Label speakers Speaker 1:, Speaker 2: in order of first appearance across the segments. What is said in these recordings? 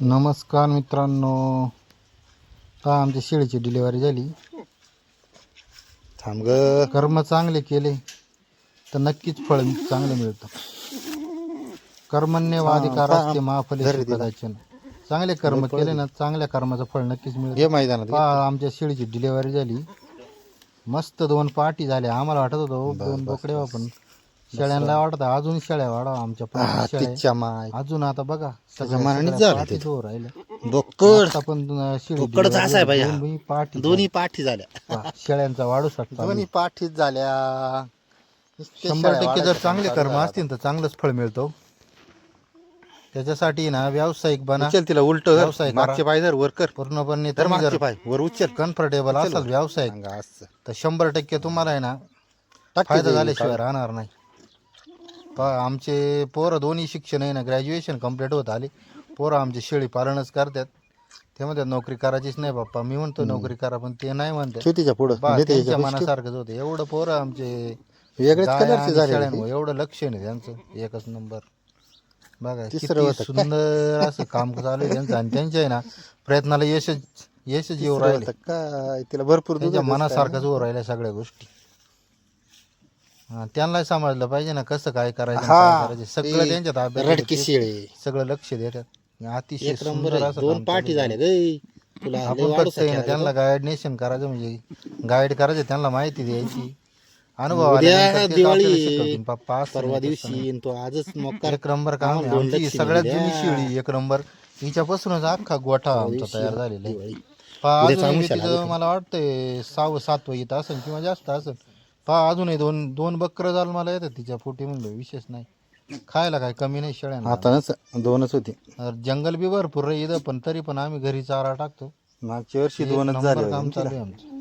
Speaker 1: नमस्कार मित्रांनो. पहा आमच्या शेळीची डिलिव्हरी झाली.
Speaker 2: थांब ग.
Speaker 1: कर्म चांगले केले तर नक्कीच फळ चांगलं मिळतं. कर्मण्य वाधिकार
Speaker 2: हा,
Speaker 1: असते महाफले. सुखदाचन चांगले कर्म केले ना चांगल्या कर्माचं फळ नक्कीच मिळतं.
Speaker 2: ये मैदानात
Speaker 1: पहा आमच्या शेळीची डिलिव्हरी झाली. मस्त दोन पार्टी झाल्या आम्हाला वाटत होतं दोन बोकडे पण शेळ्यांना वाटत अजून शेळ्या वाढवा आमच्या पण शेळ्या आहे.
Speaker 2: तिच्या माय.
Speaker 1: अजून आता बघा
Speaker 2: झालं ते.
Speaker 1: पाठी राहिल्या
Speaker 2: बोकड
Speaker 1: आता पण अं,
Speaker 2: बोकडच बाई हा.
Speaker 1: दोन्ही पाठी
Speaker 2: दोन्ही पाठी झाल्या.
Speaker 1: पहा, शेळ्यांचा वाढू शकतो
Speaker 2: दोन्ही पाठीच झाल्या.
Speaker 1: शंभर
Speaker 2: शेळ्या
Speaker 1: टक्के जर
Speaker 2: वाढायच्या
Speaker 1: चांगले कर्म
Speaker 2: चालू
Speaker 1: असतील तर चांगलंच फळ मिळतो. त्याच्यासाठी ना व्यावसायिक बना.
Speaker 2: उचल तिला उलट
Speaker 1: व्यवसाय करा.
Speaker 2: मागचे पाय धर वर कर.
Speaker 1: पूर्णपणे
Speaker 2: तर
Speaker 1: तुम्ही
Speaker 2: मागचे
Speaker 1: जर
Speaker 2: पाय. वर उचल.
Speaker 1: कम्फर्टेबल असाल व्यावसायिक. तर शंभर टक्के तुम्हाला आहे ना फायदा झाल्याशिवाय राहणार नाही. पहा आमचे पोरं दोन्ही शिक्षण आहे ना ग्रॅज्युएशन कंप्लीट होत आले. पोरं आमचे शेळी पालनच करतात. ते म्हणतात नोकरी करायचीच नाही बाप्पा मी म्हणतो नोकरी करा पण ते नाही म्हणतात.
Speaker 2: पुढं म्हणजे ते
Speaker 1: त्यांच्या मनासारखंच होतं. एवढं पोरं आमचे
Speaker 2: वेगळेच
Speaker 1: गाया
Speaker 2: कलरचे
Speaker 1: आणि
Speaker 2: झाले
Speaker 1: शेळ्यांवर एवढं लक्ष नाही त्यांचं. एकच नंबर. बघा किती
Speaker 2: काय?
Speaker 1: सुंदर असं काम चालू आहे त्यांचं आणि त्यांच्या आहे ना प्रयत्नाला यशच यशच येऊ राहिले.
Speaker 2: काय? तिला भरपूर दूध
Speaker 1: त्यांच्या. मनासारखंच होऊ राहिल्या सगळ्या गोष्टी. त्यांना समजलं पाहिजे ना कसं काय करायचं आणि काय करायचं सगळं त्यांच्या ताब्यात
Speaker 2: रडकी. शेळे
Speaker 1: सगळं लक्ष देतात अतिशय
Speaker 2: एक नंबर
Speaker 1: सुंदर
Speaker 2: आहे.
Speaker 1: असं
Speaker 2: दोन
Speaker 1: काम
Speaker 2: पाठी तुला लय
Speaker 1: आपण
Speaker 2: वाढू
Speaker 1: फक्त आहे ना. त्यांना गायडनेशन करायचं म्हणजे गाईड करायचं त्यांना माहिती द्यायची अनुभव
Speaker 2: उद्या
Speaker 1: आल्यानंतर तेच
Speaker 2: दिवाळी
Speaker 1: आपल्याला
Speaker 2: आहे.
Speaker 1: शिकवतील. पप्पा असं
Speaker 2: परवा
Speaker 1: नाही, तसं
Speaker 2: दिवशी आणि तो आजच
Speaker 1: एक नंबर काम आहे.
Speaker 2: दोन
Speaker 1: आमची
Speaker 2: लक्ष्मी
Speaker 1: सगळ्यात
Speaker 2: द्या.
Speaker 1: जुनी शिळी एक नंबर हिच्यापासूनच अख्खा गोठा आमचा तयार झालेला आहे
Speaker 2: दिवाळी.
Speaker 1: पहा
Speaker 2: उद्या
Speaker 1: अजूनही मला वाटतंय सहावं सातवं येत असेल किंवा जास्त असेल पहा अजूनही दोन दोन बकरं झालं मला येतात तिच्या पोटी म्हणलं विशेष नाही खायला काय कमी नाही शेळ्यांना
Speaker 2: आता दोनच होती
Speaker 1: जंगल बी भरपूर रे इथं पण तरी पण आम्ही घरी चारा टाकतो
Speaker 2: मागच्या वर्षी दोनच झाले
Speaker 1: काम. चालू आहे आमचं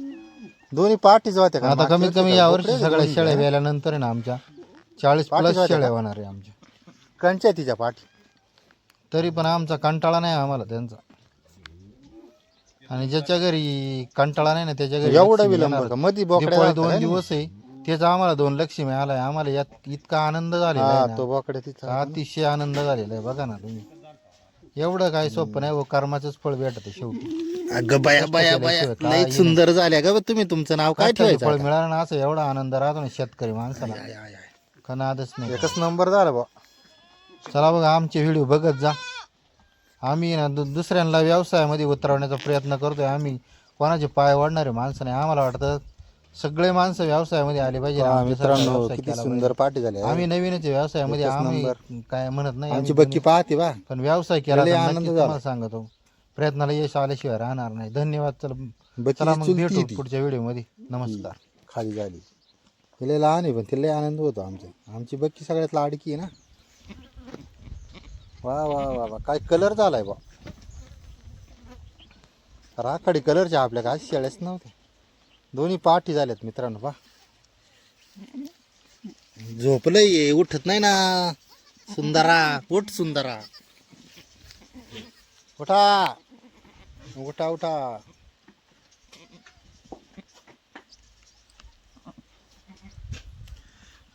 Speaker 2: दोन्ही पाठीच होत्या का?
Speaker 1: आता कमीत कमी या? वर्षी सगळ्या शेळ्या आहे ना आमच्या चाळीस प्लस शेळ्या? होणार आहे आमच्या
Speaker 2: कंच्या तिच्या पाठी
Speaker 1: तरी पण आमचा कंटाळा नाही आम्हाला त्यांचा आणि ज्याच्या घरी कंटाळा नाही ना त्याच्या घरी
Speaker 2: एवढा विलंब. का मध्ये बोकड्या
Speaker 1: दोन? दिवस आहे त्याचा आम्हाला दोन लक्ष्मी आलाय. आम्हाला यात इतका आनंद झालेला
Speaker 2: हा
Speaker 1: आहे
Speaker 2: तो
Speaker 1: ना.
Speaker 2: बोकड्या तिचा
Speaker 1: अतिशय आनंद झालेला आहे. बघा ना तुम्ही. एवढं काय सोपं नाही. व कर्माचंच फळ भेटत शेवटी.
Speaker 2: अगं बाया बाया बाया.
Speaker 1: केल्याशिवाय
Speaker 2: लई सुंदर झाल्या ग तुम्ही. तुमचं नाव काय
Speaker 1: कष्टाचं
Speaker 2: ठेवायचं
Speaker 1: फळ मिळालं ना असं एवढा आनंद राहतो ना शेतकरी माणसाला.
Speaker 2: I, I, I.
Speaker 1: कनादच नाही.
Speaker 2: एकच नंबर झाला बा.
Speaker 1: चला बघा आमचे व्हिडिओ बघत जा. आम्ही ना दु- दुसऱ्यांना व्यवसायामध्ये उतरवण्याचा प्रयत्न करतोय. आम्ही कोणाचे पाय वाढणारे माणसं नाही. आम्हाला वाटतं सगळे माणसं व्यवसायामध्ये आले पाहिजे.
Speaker 2: पहा मित्रांनो
Speaker 1: व्यवसाय
Speaker 2: किती
Speaker 1: केला
Speaker 2: सुंदर पाठी झाल्या
Speaker 1: पाहिजे. आम्ही नवीनच आहे व्यवसायामध्ये
Speaker 2: एकच
Speaker 1: आम्ही काय म्हणत नाही.
Speaker 2: आमची
Speaker 1: आम्ही
Speaker 2: बक्की पाहते बा.
Speaker 1: पण व्यवसाय केला
Speaker 2: लय
Speaker 1: तर
Speaker 2: आनंद झाला.
Speaker 1: तुम्हाला सांगतो. प्रयत्नाला यश आल्याशिवाय राहणार नाही. धन्यवाद. चला चला मग
Speaker 2: चुलती
Speaker 1: भेटू
Speaker 2: ती.
Speaker 1: पुढच्या व्हिडिओमध्ये. नमस्कार.
Speaker 2: खाली झाली. तिला लहान आहे पण तिला लय आनंद होतो आमचा. आमची बक्की सगळ्यात लाडकी आहे ना. वा वा वा वा. काय कलर झालाय बा. राखाडी कलरच्या आपल्या काय शेळ्याच नव्हत्या. दोन्ही पाठी झाल्यात मित्रांनो पा झोपलंय उठत नाही ना. सुंदरा उठ सुंदरा. उठा. उठा उठा.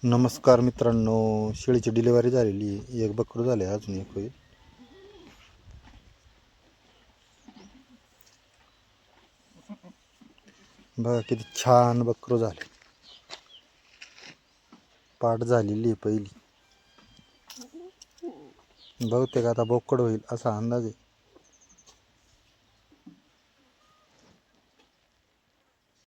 Speaker 2: नमस्कार मित्रांनो शेळीची डिलिव्हरी झालेली एक बकरू झाले अजून एक होईल. बघा किती छान बकरू झाले. पाठ झालेली आहे पहिली. बहुतेक आता बोकड होईल असा अंदाज आहे.